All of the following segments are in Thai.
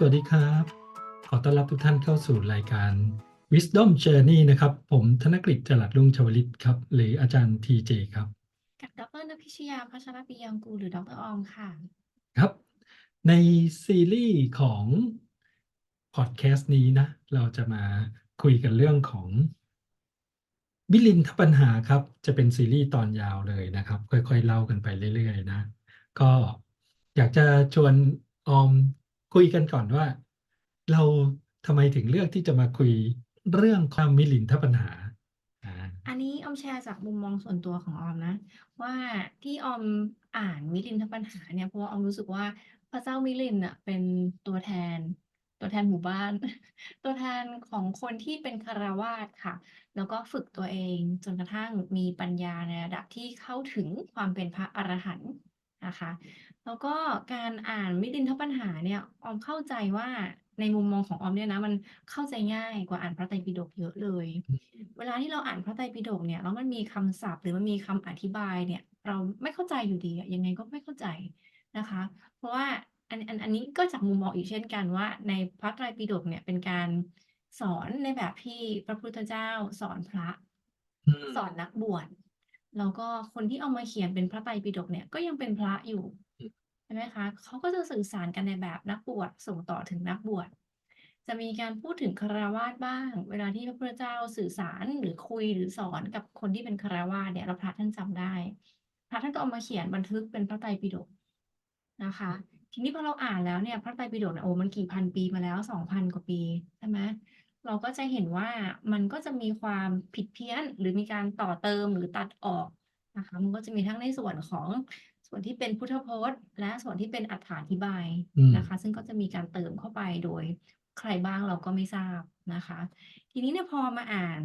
สวัสดีครับ ขอต้อนรับทุกท่านเข้าสู่รายการ Wisdom Journey นะครับ ผมธนกฤษจรัสรุ่งชวลิตครับ หรืออาจารย์ทีเจครับ กับดรนพิชยาพัชรปิยังกูลหรือดรออมค่ะ ครับ ในซีรีส์ของพอดแคสต์นี้นะ เราจะมาคุยกันเรื่องของมิลินทปัญหาครับ จะเป็นซีรีส์ตอนยาวเลยนะครับ ค่อยๆ เล่ากันไปเรื่อยๆ นะ ก็อยากจะชวนออม คุยกันก่อนว่า เราทำไมถึงเลือกที่จะมาคุยเรื่องความมิลินทปัญหา อันนี้ออมแชร์จากมุมมองส่วนตัวของออมนะ ว่าที่ออมอ่านมิลินทปัญหาเนี่ยเพราะว่าออมรู้สึกว่าพระเจ้ามิลินอะเป็นตัวแทน ตัวแทนหมู่บ้าน ตัวแทนของคนที่เป็นคฤหัสค่ะ แล้วก็ฝึกตัวเองจนกระทั่งมีปัญญาในระดับที่เข้าถึงความเป็นพระอรหันต์ นะคะแล้วก็การอ่านมิลินทปัญหาเนี่ยออมเข้าใจว่าในมุมมองของออมเนี่ยนะมันเข้าใจง่ายกว่าอ่านพระไตรปิฎกเยอะเลย เวลาที่เราอ่านพระไตรปิฎกเนี่ยแล้วมันมีคำศัพท์ หรือมันมีคำอธิบายเนี่ย เราไม่เข้าใจอยู่ดีอะยังไงก็ไม่เข้าใจนะคะ เพราะว่าอันอันอันนี้ก็จากมุมมองอีกเช่นกันว่า ในพระไตรปิฎกเนี่ยเป็นการสอนในแบบที่พระพุทธเจ้าสอนพระอืมสอนนักบวช แล้วก็คนที่เอามาเขียนเป็นพระไตรปิฎกเนี่ยก็ยังเป็นพระอยู่ใช่ไหมคะเขาก็จะสื่อสารกันในแบบนักบวชส่งต่อถึงนักบวชจะมีการพูดถึงคฤหัสบ้าง เวลาที่พระพุทธเจ้าสื่อสารหรือคุยหรือสอนกับคนที่เป็นคฤหัสเนี่ยแล้วพระท่านจำได้ พระท่านก็เอามาเขียนบันทึกเป็นพระไตรปิฎกนะคะ ทีนี้พอเราอ่านแล้วเนี่ย พระไตรปิฎกเนี่ยโอ้มันกี่พันปีมาแล้วสองพันกว่าปีใช่ไหม เราก็จะเห็นว่ามันก็จะมีความผิดเพี้ยน หรือมีการต่อเติมหรือตัดออกนะคะมันก็จะมีทั้งในส่วนของส่วนที่เป็นพุทธพจน์ และส่วนที่เป็นอรรถธิบายอืมนะคะ ซึ่งก็จะมีการเติมเข้าไปโดยใครบ้างเราก็ไม่ทราบนะคะ ทีนี้เนี่ยพอมาอ่าน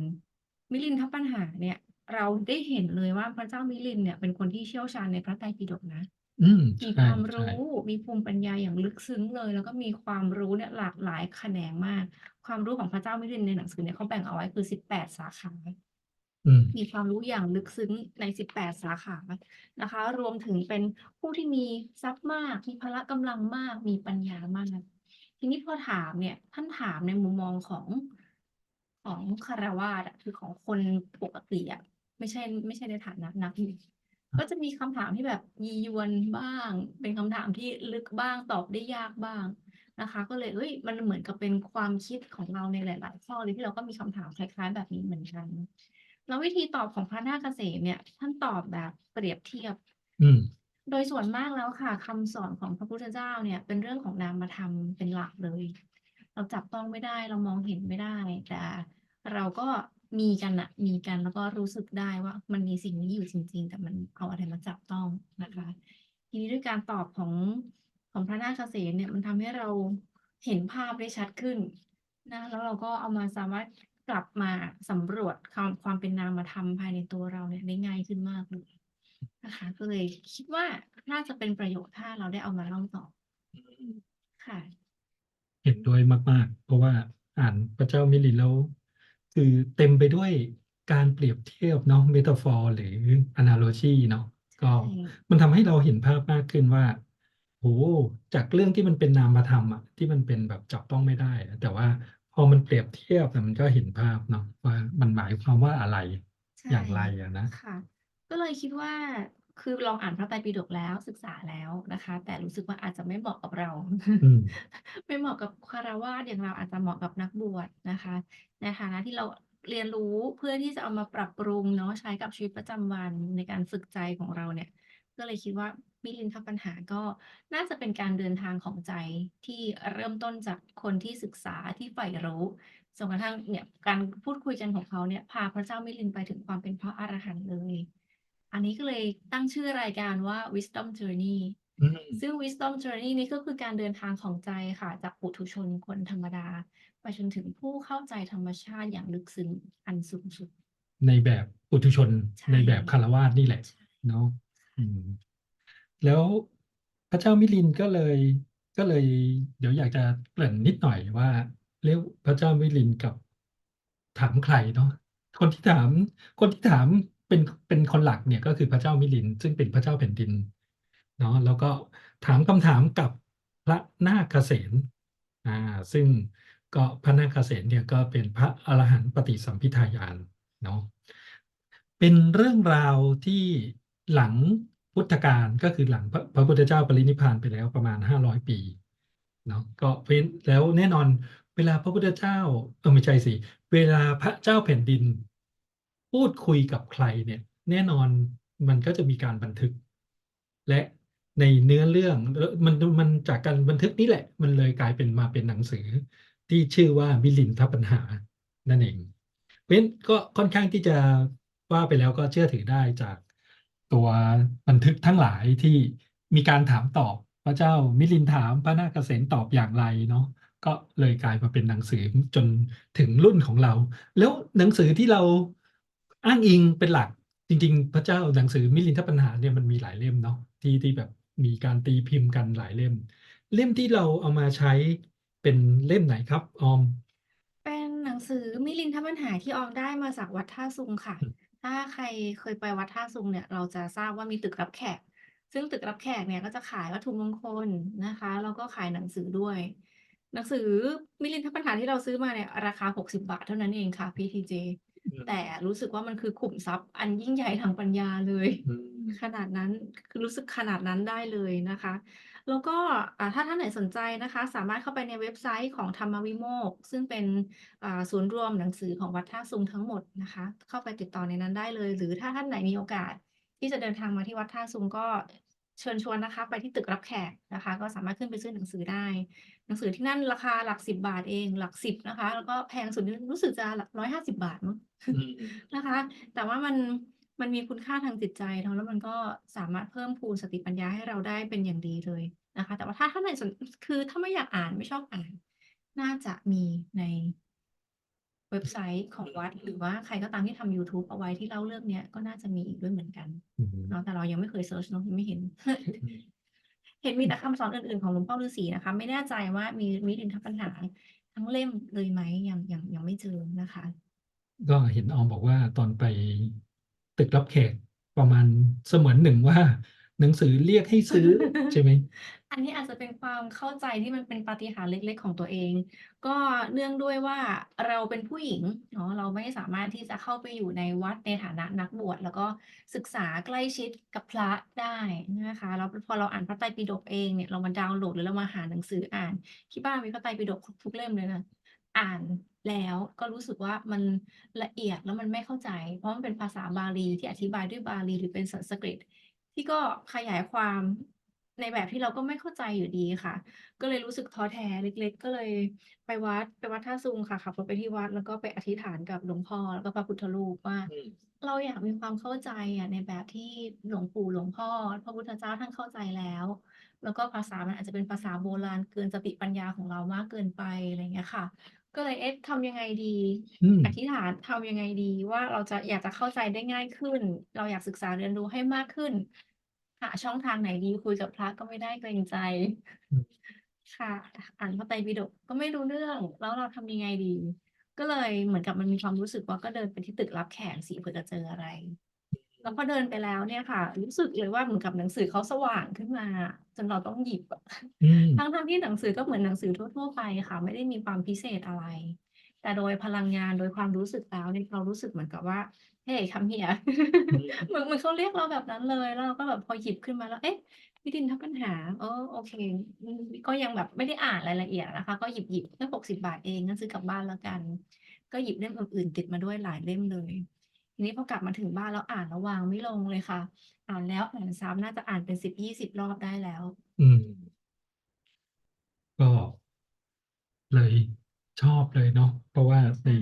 มิลินทปัญหาเนี่ย เราได้เห็นเลยว่าพระเจ้ามิลินเนี่ยเป็นคนที่เชี่ยวชาญในพระไตรปิฎกนะ อืม มีใช่ความใช่ รู้ มีภูมิปัญญาอย่างลึกซึ้งเลย แล้วก็มีความรู้เนี่ยหลากหลายแขนงมาก ความรู้ของพระเจ้ามิลินในหนังสือเนี่ยเขาแบ่งเอาไว้คือสิบแปดสาขา อืม มีความรู้อย่างลึกซึ้งใน 18 สาขานะคะ รวมถึงเป็นผู้ที่มีทรัพย์มาก มีพละกำลังมาก มีปัญญามาก ทีนี้พอถามเนี่ยท่านถามในมุมมองของของคารวาสถ์อะคือของคนปกติอะไม่ใช่ไม่ใช่ในฐานะนักบุญ ก็จะมีคำถามที่แบบยียวนบ้าง เป็นคำถามที่ลึกบ้างตอบได้ยากบ้างนะคะ ก็เลยเอ้ยมันเหมือนกับเป็นความคิดของเราในหลาย ๆ ข้อเลยที่เราก็มีคำถามคล้าย ๆ แบบนี้เหมือนกันแล้ววิธีตอบของพระนาคเกษมเนี่ย ท่านตอบแบบเปรียบเทียบอืมโดยส่วนมากแล้วค่ะคำสอนของพระพุทธเจ้าเนี่ย เป็นเรื่องของนามธรรมเป็นหลักเลย เราจับต้องไม่ได้เรามองเห็นไม่ได้ แต่เราก็ มีกันอะมีกันแล้วก็รู้สึกได้ว่า มันมีสิ่งนี้อยู่จริง ๆ แต่มันเอาอะไรมาจับต้องนะคะ ทีนี้ด้วยการตอบของของพระนาคเษนเนี่ยมันทำให้เราเห็นภาพได้ชัดขึ้นนะแล้วเราก็เอามาสามารถกลับมาสำรวจความความเป็นนามธรรมภายในตัวเราเนี่ยได้ง่ายขึ้นมากเลยนะคะก็เลยคิดว่าน่าจะเป็นประโยชน์ถ้าเราได้เอามาเล่าต่อค่ะ เห็นด้วยมาก ๆ เพราะว่าอ่านพระเจ้ามิลินแล้ว คือเต็มไปด้วยการเปรียบเทียบเนาะเมตาฟอร์หรือ analogy เนาะก็ใช่มันทำให้เราเห็นภาพมากขึ้นว่าโอ้จากเรื่องที่มันเป็นนามธรรมอะที่มันเป็นแบบจับต้องไม่ได้อะแต่ว่าพอมันเปรียบเทียบเนี่ยมันก็เห็นภาพเนาะว่ามันหมายความว่าอะไรใช่อย่างไรอะนะ ค่ะ ก็เลยคิดว่า คือลองอ่านพระไตรปิฎกแล้วศึกษาแล้วนะคะ แต่รู้สึกว่าอาจจะไม่เหมาะกับเราอืมไม่เหมาะกับคารวาสถ์อย่างเราอาจจะเหมาะกับนักบวชนะคะในฐานะที่เราเรียนรู้เพื่อที่จะเอามาปรับปรุงเนาะใช้กับชีวิตประจำวันในการฝึกใจของเราเนี่ย ก็เลยคิดว่ามิลินทปัญหาก็น่าจะเป็นการเดินทางของใจที่เริ่มต้นจากคนที่ศึกษาที่ใฝ่รู้จนกระทั่งเนี่ยการพูดคุยกันของเขาเนี่ยพาพระเจ้ามิลินไปถึงความเป็นพระอรหันต์เลย อันนี้ก็เลยตั้งชื่อรายการว่า Wisdom Journey อืมซึ่ง Wisdom Journey นี้ก็คือการเดินทางของใจค่ะ จากปุถุชนคนธรรมดา ไปจนถึงผู้เข้าใจธรรมชาติอย่างลึกซึ้งอันสูงสุด ในแบบปุถุชนใช่ในแบบคารวาสนี่แหละใช่เนาะอืมแล้วพระเจ้ามิลินก็เลยก็เลย เดี๋ยวอยากจะเกริ่นนิดหน่อยว่า เรียกพระเจ้ามิลินกับถามใครเนาะคนที่ถาม คนที่ถาม เป็นเป็นคนหลักเนี่ยก็คือพระเจ้ามิลิน ซึ่งเป็นพระเจ้าแผ่นดินเนาะแล้วก็ถามคำถามกับพระนาคเษนอ่าซึ่งก็พระนาคเษนเนี่ยก็เป็นพระอรหันต์ปฏิสัมภิทาญาณเนาะเป็นเรื่องราวที่หลังพุทธกาลก็คือหลังพระพระพุทธเจ้าปรินิพพานไปแล้วประมาณ 500 ปีเนาะก็เป็นแล้วแน่นอนเวลาพระพุทธเจ้าเออไม่ใช่สิ เวลาพระเจ้าแผ่นดิน พูดคุยกับใครเนี่ย แน่นอนมันก็จะมีการบันทึก และในเนื้อเรื่องมันมันจากการบันทึกนี่แหละ มันเลยกลายเป็นมาเป็นหนังสือที่ชื่อว่ามิลินทปัญหานั่นเองเพราะฉะนั้นก็ค่อนข้างที่จะว่าไปแล้วก็เชื่อถือได้จากตัวบันทึกทั้งหลายที่มีการถามตอบพระเจ้ามิลินถามพระนาคเษนตอบอย่างไรเนาะก็เลยกลายมาเป็นหนังสือจนถึงรุ่นของเรา แล้วหนังสือที่เรา อ้างอิงเป็นหลักจริง ๆ พระเจ้าหนังสือมิลินทปัญหาเนี่ยมันมีหลายเล่มเนาะที่ที่แบบมีการตีพิมพ์กันหลายเล่ม เล่มที่เราเอามาใช้เป็นเล่มไหนครับออม เป็นหนังสือมิลินทปัญหาที่ออมได้มาจากวัดท่าซุงค่ะอืมถ้าใครเคยไปวัดท่าซุงเนี่ย เราจะทราบว่ามีตึกรับแขก ซึ่งตึกรับแขกเนี่ยก็จะขายวัตถุมงคลนะคะแล้วก็ขายหนังสือด้วย หนังสือมิลินทปัญหาที่เราซื้อมาเนี่ยราคา60บาทเท่านั้นเองค่ะ PTJ แต่รู้สึกว่ามันคือขุมทรัพย์ อันยิ่งใหญ่ทางปัญญาเลยอืมขนาดนั้นคือรู้สึกขนาดนั้นได้เลยนะคะ แล้วก็อ่าถ้าท่านไหนสนใจนะคะ สามารถเข้าไปในเว็บไซต์ของธรรมวิโมกข์ซึ่งเป็นอ่าศูนย์รวมหนังสือของวัดท่าซุงทั้งหมดนะคะ เข้าไปติดต่อในนั้นได้เลย หรือถ้าท่านไหนมีโอกาสที่จะเดินทางมาที่วัดท่าซุงก็ เชิญชวนนะคะ ไปที่ตึกรับแขกนะคะ ก็สามารถขึ้นไปซื้อหนังสือได้ หนังสือที่นั่นราคาหลักสิบบาทเอง หลักสิบนะคะ แล้วก็แพงสุดนี่รู้สึกจะหลักร้อยห้าสิบบาทมั้งอืมนะคะ แต่ว่ามันมันมีคุณค่าทางจิตใจเนาะแล้วมันก็สามารถเพิ่มพูนสติปัญญาให้เราได้เป็นอย่างดีเลยนะคะ แต่ว่าถ้าท่านไหนสนคือถ้าไม่อยากอ่านไม่ชอบอ่าน น่าจะมีใน เว็บไซต์ของวัด หรือว่าใครก็ตามที่ทำ YouTube เอาไว้ที่เล่าเรื่องเนี้ยก็น่าจะมีอีกด้วยเหมือนกันอืมเนาะแต่เรายังไม่เคยเซิร์ชเนาะยังไม่เห็น เห็นมีแต่คำสอนอื่นๆของหลวงพ่อฤาษีนะคะ ไม่แน่ใจว่ามีมิลินทปัญหาทั้งเล่มเลยไหมยังยังยังไม่เจอนะคะ ก็เห็นออมบอกว่าตอนไปตึกรับแขกประมาณเสมือนหนึ่งว่า หนังสือเรียกให้ซื้อ ใช่ไหม อันนี้อาจจะเป็นความเข้าใจที่มันเป็นปาฏิหาริย์เล็ก ๆ ของตัวเอง ก็เนื่องด้วยว่าเราเป็นผู้หญิงเนาะเราไม่สามารถที่จะเข้าไปอยู่ในวัดในฐานะนักบวชแล้วก็ศึกษาใกล้ชิดกับพระได้นะคะแล้วพอเราอ่านพระไตรปิฎกเองเนี่ยเรามาดาวน์โหลดหรือเรามาหาหนังสืออ่านที่บ้านมีพระไตรปิฎกทุกเล่มเลยนะอ่านแล้วก็รู้สึกว่ามันละเอียดแล้วมันไม่เข้าใจ เพราะมันเป็นภาษาบาลีที่อธิบายด้วยบาลีหรือเป็นสันสกฤต ที่ก็ขยายความในแบบที่เราก็ไม่เข้าใจอยู่ดีค่ะ ก็เลยรู้สึกท้อแท้เล็ก ๆ ก็เลยไปวัดไปวัดท่าซุงค่ะขับรถไปที่วัด แล้วก็ไปอธิษฐานกับหลวงพ่อแล้วก็พระพุทธรูปว่า อืมเราอยากมีความเข้าใจอะในแบบที่หลวงปู่หลวงพ่อ พระพุทธเจ้าท่านเข้าใจแล้ว แล้วก็ภาษามันอาจจะเป็นภาษาโบราณเกินสติปัญญาของเรามากเกินไปอะไรอย่างเงี้ยค่ะ ก็เลย เอ๊ะ ทำยังไงดี อืมอธิษฐานทำยังไงดีว่า เราจะ อยากจะเข้าใจได้ง่ายขึ้น เราอยากศึกษาเรียนรู้ให้มากขึ้น หาช่องทางไหนดี คุยกับพระก็ไม่ได้เกรงใจ อืม ค่ะ อ่านพระไตรปิฎกก็ไม่รู้เรื่อง แล้วเราทำยังไงดี ก็เลยเหมือนกับมันมีความรู้สึกว่า ก็เดินไปที่ตึกรับแขกสิเผื่อจะเจออะไร แล้วพอเดินไปแล้วเนี่ยค่ะ รู้สึกเลยว่า เหมือนกับหนังสือเขาสว่างขึ้นมา จนเราต้องหยิบอะอืมทั้งทั้งที่หนังสือก็เหมือนหนังสือทั่วๆไปค่ะ ไม่ได้มีความพิเศษอะไร แต่โดยพลังงานโดยความรู้สึกแล้วเนี่ยเรารู้สึกเหมือนกับว่าเฮ้ยคำเฮียอืมเหมือนเหมือนเขาเรียกเราแบบนั้นเลย แล้วเราก็แบบพอหยิบขึ้นมาแล้ว เอ๊ะวิดินทับปัญหาเออโอเคอืมก็ยังแบบไม่ได้อ่านรายละเอียดนะคะ ก็หยิบหยิบแค่หกสิบาทเองงั้นซื้อกลับบ้านแล้วกัน ก็หยิบเล่มอื่นๆติดมาด้วยหลายเล่มเลย ทีนี้พอกลับมาถึงบ้านแล้วอ่านแล้ววางไม่ลงเลยค่ะ อ่านแล้วอ่านซ้ำน่าจะอ่านเป็นสิบยี่สิบรอบได้แล้ว อืม ก็เลยชอบเลยเนาะเพราะว่าในใช่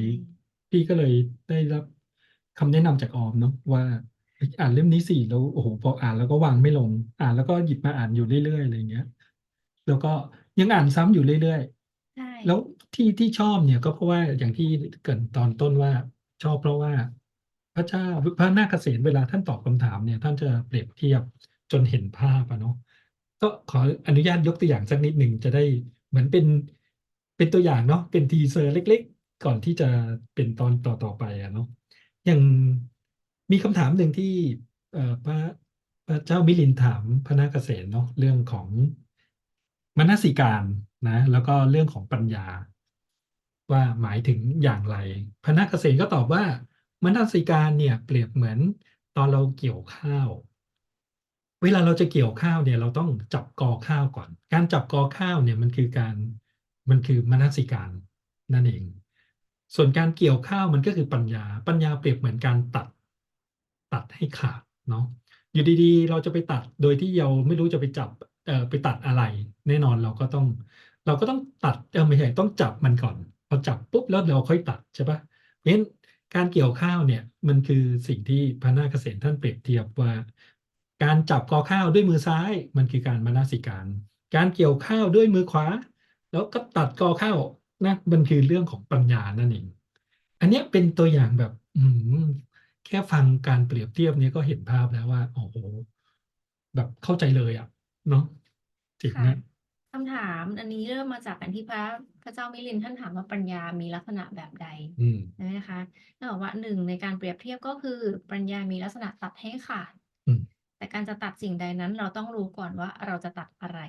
พี่ก็เลยได้รับคำแนะนำจากออมเนาะว่าเฮ้ยอ่านเล่มนี้สิแล้วโอ้โหพออ่านแล้วก็วางไม่ลง อ่านแล้วก็หยิบมาอ่านอยู่เรื่อยๆอะไรอย่างเงี้ย แล้วก็ยังอ่านซ้ำอยู่เรื่อยๆใช่แล้วที่ที่ชอบเนี่ยก็เพราะว่าอย่างที่เกรินตอนต้นว่าชอบเพราะว่า พระเจ้าพระนาคเษนเวลาท่านตอบคำถามเนี่ยท่านจะเปรียบเทียบจนเห็นภาพอะเนาะก็ขออนุญาตยกตัวอย่างสักนิดหนึ่งจะได้เหมือนเป็นเป็นตัวอย่างเนาะเป็นทีเซอร์เล็ก ๆ ก่อนที่จะเป็นตอนต่อต่อไปอะเนาะอย่างมีคำถามหนึ่งที่เออพระพระเจ้ามิลินถามพระนาคเษนเนาะเรื่องของมนสิการนะ แล้วก็เรื่องของปัญญา ว่าหมายถึงอย่างไร พระนาคเษนก็ตอบว่า มนัสิการเนี่ยเปรียบเหมือนตอนเราเกี่ยวข้าว เวลาเราจะเกี่ยวข้าวเนี่ยเราต้องจับกอข้าวก่อน การจับกอข้าวเนี่ยมันคือการมันคือมนัสิการนั่นเอง ส่วนการเกี่ยวข้าวมันก็คือปัญญา ปัญญาเปรียบเหมือนการตัดตัดให้ขาดเนาะอยู่ดีๆ เราจะไปตัดโดยที่เราไม่รู้จะไปจับเอ่อไปตัดอะไร แน่นอนเราก็ต้อง เราก็ต้องตัดเออไม่ใช่ต้องจับมันก่อนพอจับปุ๊บแล้วเราค่อยตัดใช่ปะเพราะฉะนั้น การเกี่ยวข้าวเนี่ยมันคือสิ่งที่พระนาคเษนท่านเปรียบเทียบว่า การจับกอข้าวด้วยมือซ้ายมันคือการมานาสิการ การเกี่ยวข้าวด้วยมือขวา แล้วก็ตัดกอข้าวนะมันคือเรื่องของปัญญานั่นเอง อันนี้เป็นตัวอย่างแบบอืแค่ฟังการเปรียบเทียบเนี้ยก็เห็นภาพแล้วว่าโอ้โหแบบเข้าใจเลยอะเนาะจริงค่ะนะ คำถามอันนี้เริ่มมาจากการที่พระพระเจ้ามิลินท่านถามว่าปัญญามีลักษณะแบบใดอืมใช่ไหมคะท่านบอกว่าหนึ่งในการเปรียบเทียบก็คือปัญญามีลักษณะตัดให้ขาดอืมแต่การจะตัดสิ่งใดนั้นเราต้องรู้ก่อนว่าเราจะตัดอะไร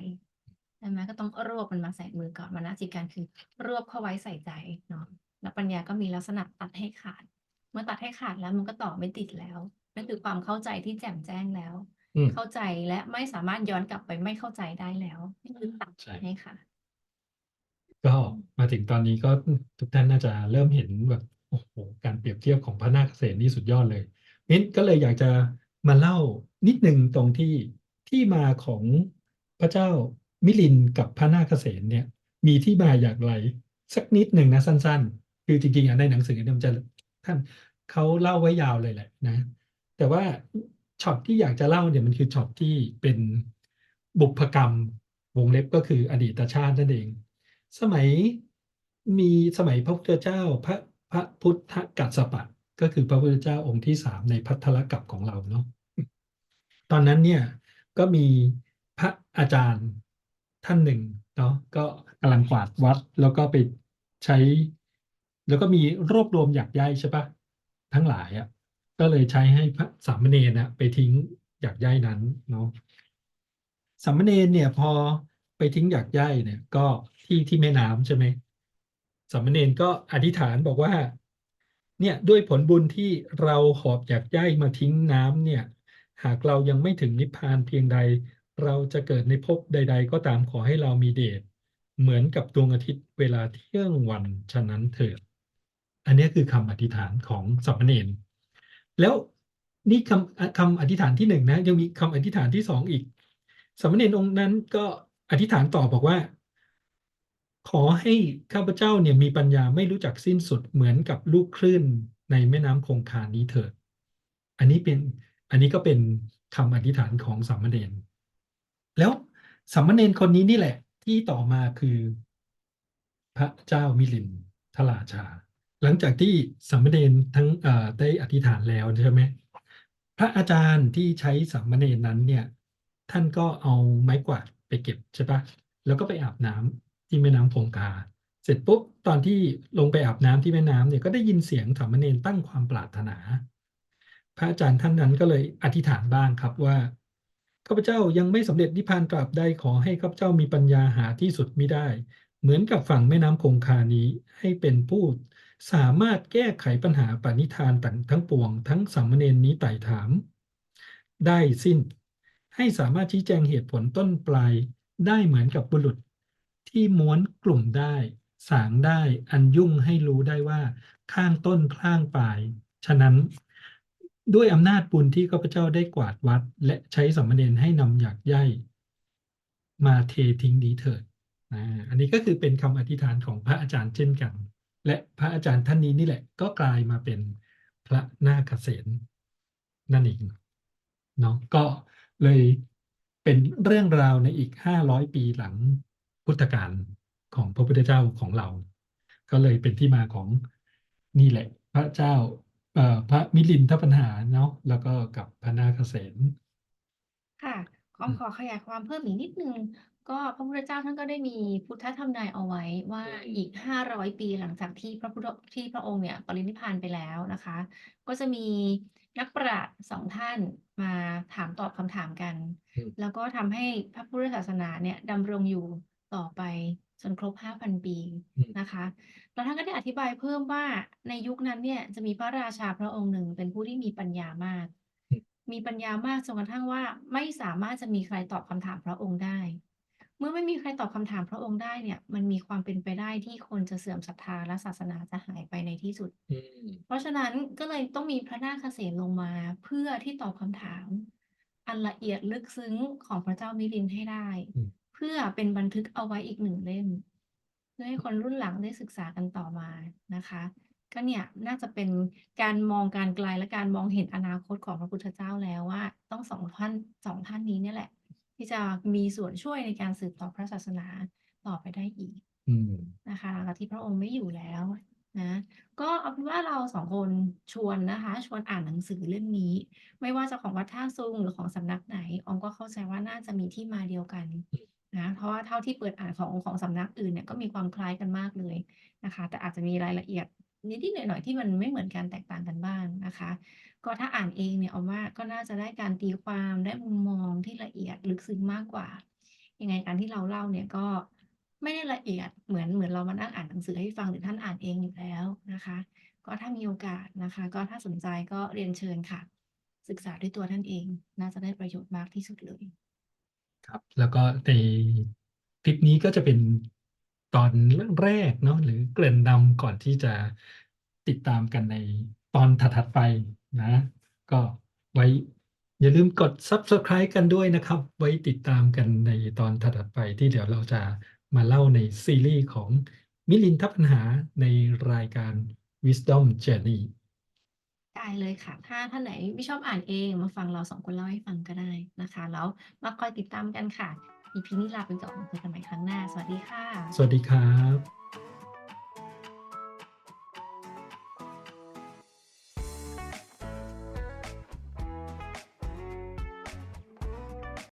ใช่ไหมก็ต้องรวบมันมาใส่มือก่อนมนสิการคือรวบเข้าไว้ใส่ใจเนาะแล้วปัญญาก็มีลักษณะตัดให้ขาด เมื่อตัดให้ขาดแล้วมันก็ต่อไม่ติดแล้วนั่นคือความเข้าใจที่แจ่มแจ้งแล้วอืม เข้าใจและไม่สามารถย้อนกลับไปไม่เข้าใจได้แล้วนี่คือตัดใช่ให้ขาดก็มาถึงตอนนี้ก็ทุกท่านน่าจะเริ่มเห็นแบบโอ้โหการเปรียบเทียบของพระนาคเษนนี่สุดยอดเลยงั้นก็เลยอยากจะมาเล่านิดหนึ่งตรงที่ที่มาของพระเจ้ามิลินกับพระนาคเษนเนี่ย มีที่มาอย่างไร สักนิดหนึ่งนะสั้น ๆ คือจริงๆอะในหนังสือเนี่ยมันจะท่านเขาเล่าไว้ยาวเลยแหละนะ แต่ว่า ช็อตที่อยากจะเล่าเนี่ยมันคือช็อตที่เป็นบุพกรรมวงเล็บก็คืออดีตชาตินั่นเอง สมัยมีสมัยพระพุทธเจ้าพระพระพุทธกัสสปะ ก็คือพระพุทธเจ้าองค์ที่สามในพัทธลกัปของเราเนาะตอนนั้นเนี่ยก็มีพระอาจารย์ท่านหนึ่งเนาะก็กำลังกวาดวัดแล้วก็ไปใช้ แล้วก็มีรวบรวมหยักใยใช่ปะทั้งหลายอะ ก็เลยใช้ให้พระสามเณรนะไปทิ้งหยักใยนั้นเนาะสามเณรเนี่ยพอไปทิ้งหยักใยเนี่ย ก็ที่ที่แม่น้ำใช่ไหมสามเณรก็อธิษฐานบอกว่า เนี่ยด้วยผลบุญที่เราหอบหยักใยมาทิ้งน้ำเนี่ย หากเรายังไม่ถึงนิพพานเพียงใด เราจะเกิดในภพใด ๆ ก็ตามขอให้เรามีเดชเหมือนกับดวงอาทิตย์เวลาเที่ยงวันฉะนั้นเถิดอันนี้คือคำอธิษฐานของสามเณร แล้วนี่คำคำอธิษฐานที่หนึ่งนะ ยังมีคำอธิษฐานที่สองอีกสามเณรองค์นั้นก็อธิษฐานต่อบอกว่า ขอให้ข้าพเจ้าเนี่ยมีปัญญาไม่รู้จักสิ้นสุดเหมือนกับลูกคลื่นในแม่น้ำคงคานี้เถิด อันนี้เป็นอันนี้ก็เป็นคำอธิษฐานของสามเณรแล้วสามเณรคนนี้นี่แหละ ที่ต่อมาคือ พระเจ้ามิลินทราชา หลังจากที่สามเณรทั้งได้อธิษฐานแล้วใช่ไหมพระอาจารย์ที่ใช้สามเณรนั้นเนี่ย ท่านก็เอาไม้กวาดไปเก็บใช่ปะแล้วก็ไปอาบน้ำที่แม่น้ำคงคาเสร็จปุ๊บตอนที่ลงไปอาบน้ำที่แม่น้ำเนี่ยก็ได้ยินเสียงสามเณรตั้งความปรารถนา พระอาจารย์ท่านนั้นก็เลยอธิษฐานบ้างครับว่าข้าพเจ้ายังไม่สำเร็จนิพพานตราบใดขอให้ข้าพเจ้ามีปัญญาหาที่สุดมิได้ เหมือนกับฝั่งแม่น้ำคงคานี้ให้เป็นผู้ สามารถแก้ไขปัญหาปณิธานต่างทั้งปวง ทั้งสามเณรนี้ไต่ถาม ได้สิ้น ให้สามารถชี้แจงเหตุผลต้นปลายได้เหมือนกับบุรุษ ที่ม้วนกลุ่มได้ สางได้อันยุ่งให้รู้ได้ว่า ข้างต้นข้างปลาย ฉะนั้น ด้วยอำนาจบุญที่ข้าพเจ้าได้กวาดวัด และใช้สามเณรให้นำหยักใยมาเททิ้งนี้เถิดอันนี้ก็คือเป็นคำอธิษฐานของพระอาจารย์เช่นกัน และพระอาจารย์ท่านนี้นี่แหละ ก็กลายมาเป็นพระนาคเษนนั่นเองเนาะก็เลยเป็นเรื่องราวในอีกห้าร้อยปีหลังพุทธกาลของพระพุทธเจ้าของเรา ก็เลยเป็นที่มาของนี่แหละ พระเจ้าพระมิลินทปัญหาเนาะแล้วก็กับพระนาคเษนค่ะขออืมขอขยายความเพิ่มอีกนิดนึง ก็พระพุทธเจ้าท่านก็ได้มีพุทธธรรมนายเอาไว้ว่าอีกห้าร้อยปีหลังจากที่พระพุทธที่พระองค์เนี่ยปรินิพพานไปแล้วนะคะ ก็จะมีนักปราชญ์สองท่านมาถามตอบคำถามกันอืมแล้วก็ทำให้พระพุทธศาสนาเนี่ยดำรงอยู่ต่อไปจนครบ5,000ปีอืมนะคะ แล้วท่านก็ได้อธิบายเพิ่มว่าในยุคนั้นเนี่ยจะมีพระราชาพระองค์หนึ่งเป็นผู้ที่มีปัญญามากอืมมีปัญญามากจนกระทั่งว่าไม่สามารถจะมีใครตอบคำถามพระองค์ได้เมื่อไม่มีใครตอบคำถามพระองค์ได้เนี่ย มันมีความเป็นไปได้ที่คนจะเสื่อมศรัทธาและศาสนาจะหายไปในที่สุดอืมเพราะฉะนั้นก็เลยต้องมีพระนาคเษนลงมาเพื่อที่ตอบคำถาม อันละเอียดลึกซึ้งของพระเจ้ามิลินให้ได้อืมเพื่อเป็นบันทึกเอาไว้อีกหนึ่งเล่มเพื่อให้คนรุ่นหลังได้ศึกษากันต่อมานะคะ ก็เนี่ยน่าจะเป็นการมองการไกลและการมองเห็นอนาคตของพระพุทธเจ้าแล้วว่า ต้องสองท่านสองท่านนี้เนี่ยแหละ ที่จะมีส่วนช่วยในการสืบต่อพระศาสนาต่อไปได้อีกอืมนะคะหลังจากที่พระองค์ไม่อยู่แล้วนะก็เอาเป็นว่าเราสองคนชวนนะคะ ชวนอ่านหนังสือเล่มนี้ ไม่ว่าจะของวัดท่าซุงหรือของสำนักไหนออมก็เข้าใจว่าน่าจะมีที่มาเดียวกันนะเพราะว่าเท่าที่เปิดอ่านของของสำนักอื่นเนี่ยก็มีความคล้ายกันมากเลยนะคะ แต่อาจจะมีรายละเอียดนิดๆหน่อยๆที่มันไม่เหมือนกันแตกต่างกันบ้างนะคะ ก็ถ้าอ่านเองเนี่ยออมว่าก็น่าจะได้การตีความได้มุมมองที่ละเอียดลึกซึ้งมากกว่า ยังไงการที่เราเล่าเนี่ยก็ไม่ได้ละเอียดเหมือนเหมือนเรามานั่งอ่านหนังสือให้ฟังหรือท่านอ่านเองอยู่แล้วนะคะ ก็ถ้ามีโอกาสนะคะ ก็ถ้าสนใจก็เรียนเชิญค่ะ ศึกษาด้วยตัวท่านเอง น่าจะได้ประโยชน์มากที่สุดเลย ครับ แล้วก็ในคลิปนี้ก็จะเป็นตอนแรกเนาะหรือเกริ่นนำก่อนที่จะติดตามกันในตอนถัดๆไป นะ ก็ไว้อย่าลืมกด Subscribe กันด้วยนะครับ ไว้ติดตามกันในตอนถัดๆไปที่เดี๋ยวเราจะมาเล่าในซีรีส์ของมิลินทัพปัญหาในรายการ Wisdom Journey ได้เลยค่ะ ถ้าท่านไหนไม่ชอบอ่านเองมาฟังเราสองคนเล่าให้ฟังก็ได้นะคะ แล้วมาคอยติดตามกันค่ะ EP นี้ลาไปก่อนเจอกันใหม่ครั้งหน้า สวัสดีค่ะ สวัสดีครับ